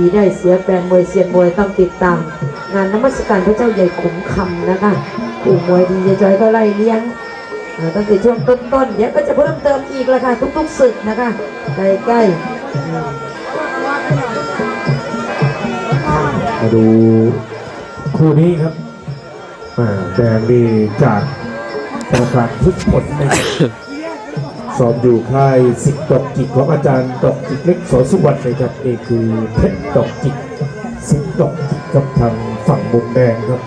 ดีได้เสียแฟนมวยเซียมวยต้องติดตาม งานนมัสการพระเจ้าใหญ่ขุมคำนะคะผู้มวยดีเจจอยก็ไล่เลี้ยงตั้งแต่ช่วงต้นๆเดี๋ยวก็จะเพิ่มเติมอีกละค่ะทุกๆศึกนะคะใกล้ๆมมาดูคู่นี้ครับอ่แดงดีจากกรรมการทุกผลนะครับ สอบอยู่ค่ายสิทธิ์ดอกจิกของอาจารย์ดอกจิกเล็กสอสุวรรณนะครับเอกคือเพชรดอกจิกสิทธิ์ดอกจิกกับทางฝั่งมุมแดงครับ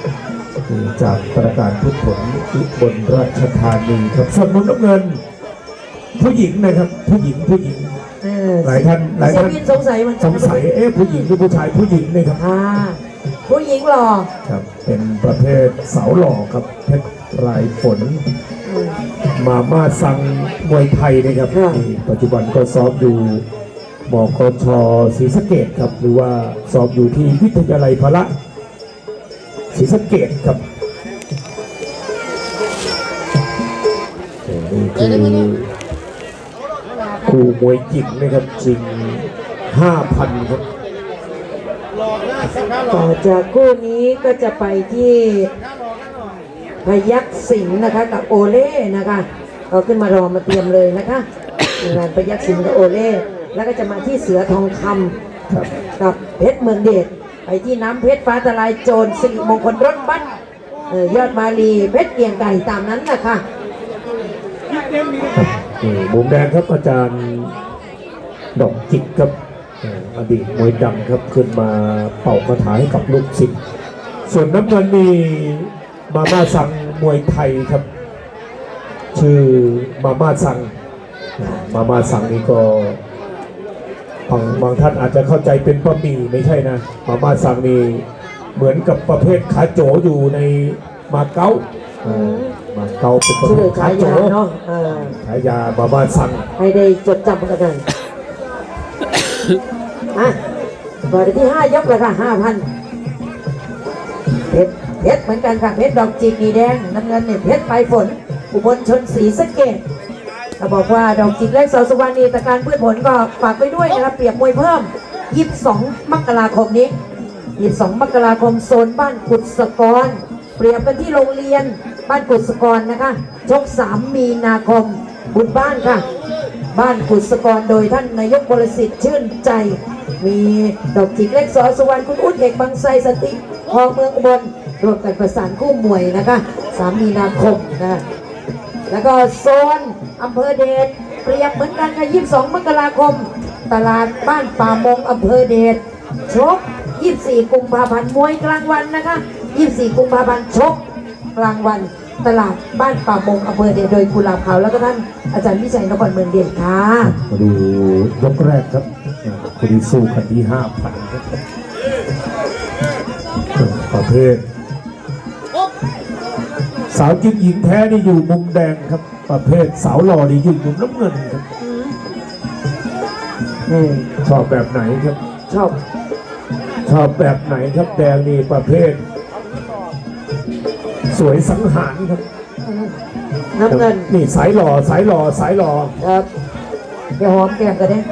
นี่จากกรรมการทุกผลอุบลราชธานีครับส่วนมุมน้ำเงิน ผู้หญิงนะครับผู้หญิงผู้หญิงเออหลายท่านหลายเสียท่านวินสงสัยมันสงสัยเอ๊ะผู้หญิงหรือผู้ชายผู้หญิงเนี่ยครับอ่าผู้หญิงหล่อครับเป็นประเภทสาวหล่อครับเพชรรายฝนอื มมาม่าซังมวยไทยนะครับค่ะที่ปัจจุบันก็ซ้อมอยู่มกชศรีสะเกดครับ หรือว่าซ้อมอยู่ที่วิทยาลัยพละศรีสะเกดครับนี่คือคู่มวยจิงนะครับจริง5,000ครับต่อจากคู่นี้ก็จะไปที่ พยักสิงห์นะคะ กับโอเล่นะคะก็ขึ้นมารอมาเตรียมเลยนะคะงานพยักสิงห์กับโอเล่แล้วก็จะมาที่เสือทองคำครับกับเพชรเมืองเดชไปที่น้ำเพชรฟ้าทลายโจรสิริมงคลรถบัสยอดมาลีเพชรเกียงไก่ตามนั้นนะคะนี่มุมแดงครับอาจารย์ดอกจิกครับอดีตมวยดังครับขึ้นมาเป่าคาถาให้กับลูกศิษย์ส่วนน้ำเงินนี่ มาม่าสังมวยไทยครับ ชื่อมาม่าสังอ่ามาม่าสังนี่ก็บางบางท่านอาจจะเข้าใจเป็นบะหมี่ไม่ใช่นะ มาม่าสังนี่เหมือนกับประเภทขาโจอยู่ในมาเก๊าอ่ามาเก๊าเป็นประเภชื่อทขาฉาโจยาเนาะเออฉายาบาบาซัง ให้ได้จดจำกันกันอะต่อไปที่ห้ายกเลยค่ะห้าพันเพชร เพชรเหมือนกันค่ะเพชรดอกจิกนีแดงน้ำเงินเนี่ยเพชรปลายฝนอุบลชนศรีสะเกดเราบอกว่าดอกจิกเล็กสอสุวรรณีตะการพืชผลก็ฝากไปด้วยนะครับเปรียบมวยเพิ่ม 22 มกราคมนี้ 22 มกราคมโซนบ้านกุศกร เปรียบกันที่โรงเรียนบ้านกุศกรนะคะชก 3 มีนาคม บุญบ้านค่ะ บ้านกุศกรโดยท่านนายกบริสิทธิ์ชื่นใจ มีดอกจิกเล็กสอสุวรรณคุณอุ้นเอกบางไทรสติพอเมืองอุบล ร่วมกันประสานคู่มวยนะคะ3มีนาคมนะคะแล้วก็โซนอำเภอเดชเปรียบเหมือนกันค่ะ22 มกราคม ตลาดบ้านป่ามงอำเภอเดชชก 24 กุมภาพันธ์มวยกลางวันนะคะ 24 กุมภาพันธ์ชกกลางวันตลาดบ้านป่ามงอำเภอเดชโดยกุหลาบขาวแล้วก็ท่านอาจารย์วิชัยนครเมืองเดชค่ะมาดูยกแรกครับคนที่สู้กันที่ห้าพันครับประเภท สาวจริงหญิงแท้นี่อยู่มุมแดงครับ ประเภทสาวหล่อนี่อยู่มุมน้ำเงินครับนี่ชอบแบบไหนครับ ชอบ ชอบแบบไหนครับแดงนี่ประเภท สวยสังหารครับน้ำเงินนี่สายหล่อสายหล่อสายหล่อครับเดี๋ยวหอมแก้มกันเนี่ย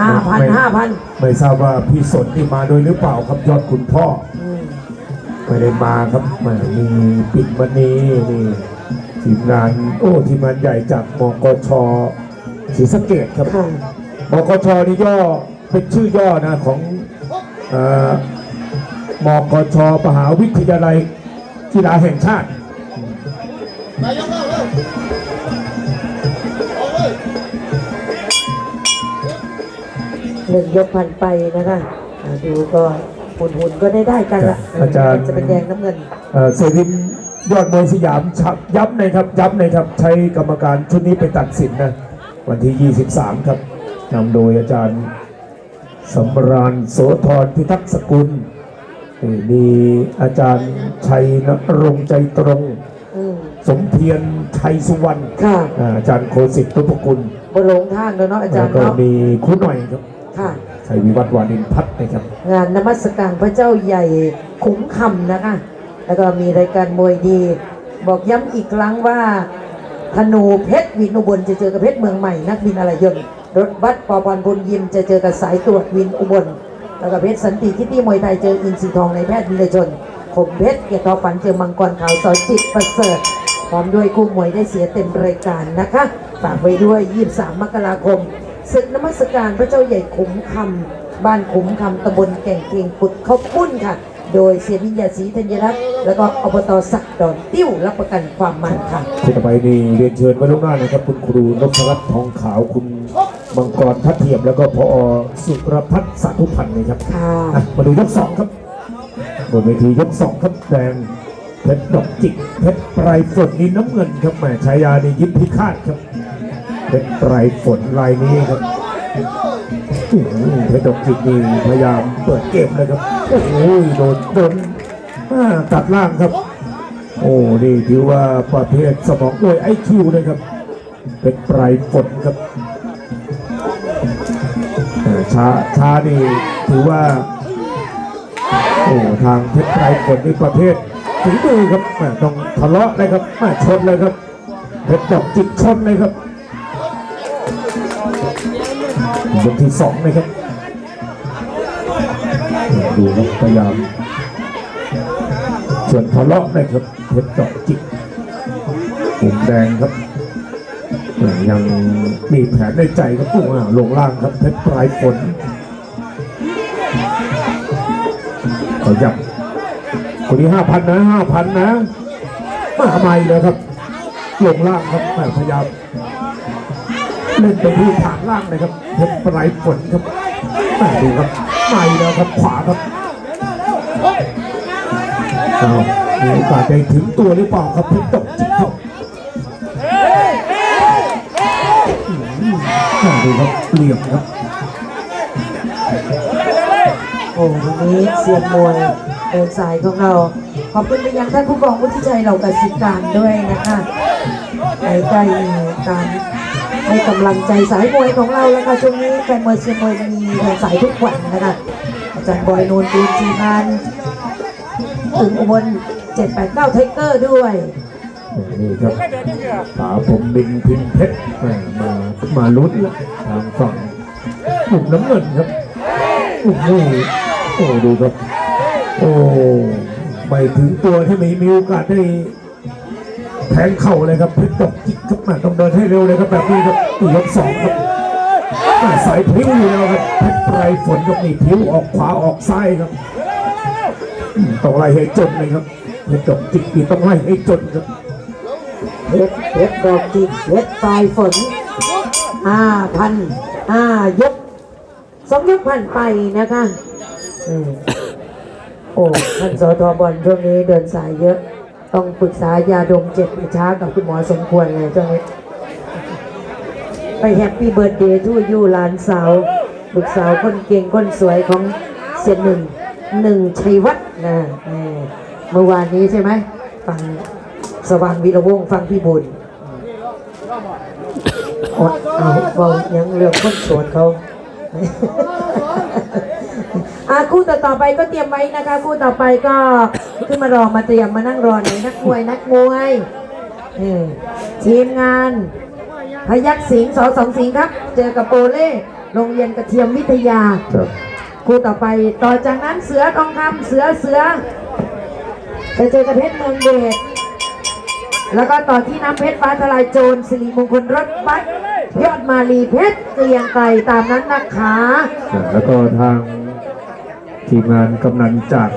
ห้าพันห้าพันไม่ทราบว่าพี่สนที่มาโดยหรือเปล่าครับยอดคุณพ่อ ไม่ได้มาครับแหมามีปิดวันนี้นี่ทีมงานโอ้ทีมงานใหญ่จากมกชศรีสะเกดครับค่ะมกชนี่ย่อเป็นชื่อย่อนะของเอ่อมกชมหาวิทยาลัยกีฬาแห่งชาติหนึ่งยกพันไปนะคะอ่าดูก็ หุ่นหุ่นๆก็ได้ได้กันละอาจารย์จะเป็นแดงน้ำเงินเอ่อเซวินยอดมวยสยามชับย้ำหนะครับย้ำหนะครับ ใช้กรรมการชุดนี้ไปตัดสินนะ วันที่ 23 ครับนำโดยอาจารย์สำราญโสธรพิทักษ์สกุลนี่มีอาจารย์ชัยนรงค์ใจตรงอืมสมเพียรชัยสุวรรณค่ะอ่าอาจารย์โคสิทธิ์ตุปกุลบนหลงทางแล้วเนาะอาจารแล้วย์ก็เนาะมีครูหน่อยครับค่ะ ชัยวิวัฒน์วานินพัฒน์นะครับ งานนมัสการพระเจ้าใหญ่ขุมคำนะคะ แล้วก็มีรายการมวยดี บอกย้ำอีกครั้งว่า ธนูเพชรวินอุบลจะเจอกับเพชรเมืองใหม่นักบินอะไรยนต์รถบัสปอปอนบุญยิมจะเจอกับสายตรวจวินอุบล แล้วก็เพชรสันติคิตตี้มวยไทยเจออินทรีทองในแพทย์วิรชนผมเพชรเกียรติทอฝันเจอมังกรขาวสอจิตประเสริฐพร้อมด้วยคู่มวยได้เสียเต็มรายการนะคะฝากไว้ด้วย 23 มกราคม ศึกนมัสการพระเจ้าใหญ่ขุมคำบ้านขุมคำตำบลแก่งเกียงปุดข้าวปุ้นค่ะ โดยเสียวิญญาศรีธัญรัตน์แล้วก็อบตสักดอนติ้วรับประกันความมันค่ะที่ต่อไปนี่เรียนเชิญมาล่วงหน้านะครับ คุณครูนพรัตน์ทองขาวคุณมังกรทัดเทียมแล้วก็พอสุรพัฒน์สาธุพันธ์นะครับค่ะอะมาดูยกสองครับบนเวทียกสองครับแดงเพชรดอกจิกเพชรปลายฝนนี่น้ำเงินครับแหมฉายานี่ยิ้มพิฆาตครับ เพชรปลายฝนลายนี้ครับหือเพชรดกจิกนี่พยายามเปิดเกมเลยครับ โอ้โหโดนโดนตัดล่างครับ โอ้นี่ถือว่าประเภทสมองด้วยไอคิวเลยครับ เป็นปลายฝนครับเอ่ช้าช้านี่ถือว่า โอ้ทางเพชรไตรฝนนี่ประเภทฝีมือครับต้องทะเลาะเลยครับม่ชนเลยครับเพชรดอกจิกชนเลยครับ ยกที่สองเลยครับดูครับพยายามส่วนทะเลาะเลยครับเพชรดอกจิกมุมแดงครับยังมีแผนในใจครับผู้ว่าลงล่างครับเพชรปลายฝนขอยับคนนี้ห้าพันนะห้าพันนะมาทำไมเลยครับลงล่างครับพยายาม เล่นไปที่ฐานล่างเลยครับเพชรปลายฝนครับแม่ดูครับไม่แล้วครับขวาครับเอามีโอกาสไดถึงตัวหรือเปล่าครับเพชรตกจิกครับมแม่ดูครับเหลี่ยมครับโอ้วันนี้เซียนมวยเดินสายของเรา ขอบคุณไปยังท่านผู้กองวุฒิชัยเหล่ากสิการด้วยนะคะในใกล้การ ให้กำลังใจสายมวยของเราแล้วค่ะช่วงนี้แฟนมวยเซียนมวยมีเดินสายทุกวันนะคะอาจารย์บอยนูนดูจีมานถึงอุบล789ไทเกอร์ด้วยนี่ครับป๋าผมบินพิมพ์เพชรมามามาลุ้นทางฝั่งกลุ่มน้ำเงินครับโอ้โหโอ้ดูครับโอ้ไปถึงตัวที่ไม่มีโอกาสได้ แทงเข่าเลยครับเพชรตกจิกครับมาต้องเดินให้เร็วเลยครับแบบนี้ครับตียกสองครับสายพลิ้วอยู่แล้วครับเพชรปลายฝนกับนี่พลิ้วออกขวาออกซ้ายครับต้องไล่ให้จนเลยครับเพชรตกจิกนี่ต้องไล่ให้จนครับเพชรเพชรดอกจิกเพชรปลายฝนห้าพันห้ายกสองยกผ่านไปนะคะโอ้ท่านสทบอลช่วงนี้เดินสายเยอะ ต้องปรึกษายาดมเจ็ดวิชากับคุณหมอสมควรเลยช่วงนี้ไปแฮปปี้เบิร์ดเดย์ทูยูหลานสาวลูกสาวคนเก่งคนสวยของเสียหนึ่งหนึ่งชัยวัฒน์นะเมื่อวานนี้ใช่ไหมฟังสว่างวีระวงฟังพี่บุญอดเอาเบายังเรื่องคนสวนเขา อาคู่ต่อต่อไปก็เตรียมไว้นะคะ คู่ต่อไปก็ขึ้นมารอมาเตรียมมานั่งรอในนักมวยนักมวยนี่ทีมงาน พยักสิงห์สอสองสิงห์ครับ เจอกับโปเล่โรงเรียนกระเทียมวิทยาครับคู่ต่อไปต่อจากนั้นเสือทองคำเสือเสือจะเจอกับเพชรเมืองเดชแล้วก็ต่อที่น้ำเพชรฟ้าทลายโจรสิริมงคลรถบัสยอดมาลีเพชรเกรียงไกรตามนั้นนะคะ แล้วก็ทาง ทีมงานกำนันจาก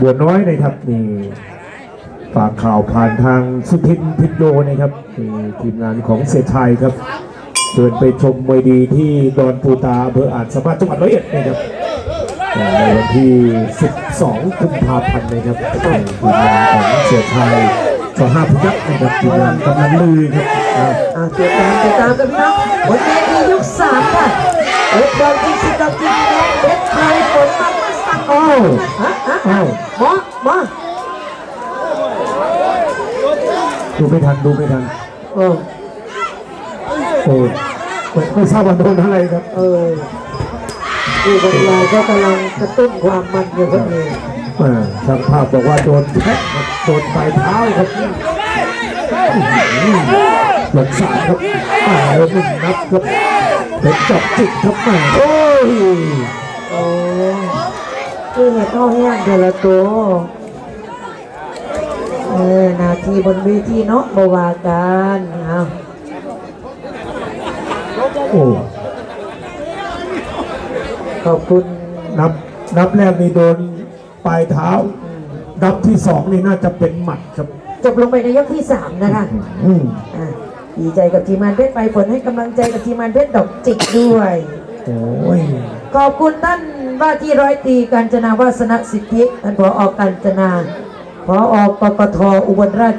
บัวน้อยนะครับนี่ฝากข่าวผ่านทางสุทินพิทโยนะครับนี่ทีมงานของเสชัยครับเชิญไปชมมวยดีที่ดอนปูตาอำเภออาจสามารถจังหวัดร้อยเอ็ดนะครับในวันที่ 12 กุมภาพันธ์นะครับทีมงานของเสียชัยสห้าพยักษ์นะครับทีมงานกำนันลือครับอ่าอ่าติดตามติดตามกันพี่น้องบนเวทียกสามค่ะ เพชรดอกจิกสิดอกจิกแดงเพชรไทยฝนมามาสั่งอ้าวฮะฮะอ้าวหมอหมอดูไม่ทันดูไม่ทันเออโอ้ยไม่ทราบว่าโดนอะไรครับ เออที่บรรยายก็กำลังกระตุ้นความมันอยู่พอดีอ่าช่างภาพบอกว่าโดนแท็คโดนปลายเท้าครับลงสายครับมาแล้วหนึ่งนับครับ เป็นดอกจิกครับแม่โอ้ยโอ้คือเห็ดเข้าแห้งเดละตัวเออนาทีบนเวทีเนาะบวากันเอาโอ้ขอบคุณนับนับแรกนี่โดนปลายเท้า นับที่สองนี่น่าจะเป็นหมัดครับ จบลงไปในยกที่สามนะคะอืมอะ ดีใจกับทีมงานเพชรไปฝนให้กำลังใจกับทีมงานเพชรดอกจิกด้วย โอ้ยขอบคุณท่านว่าที่ร้อยตรีกาญจนาวาสนสิทธิท่านผออกาญจนาผออกกทอุบลราช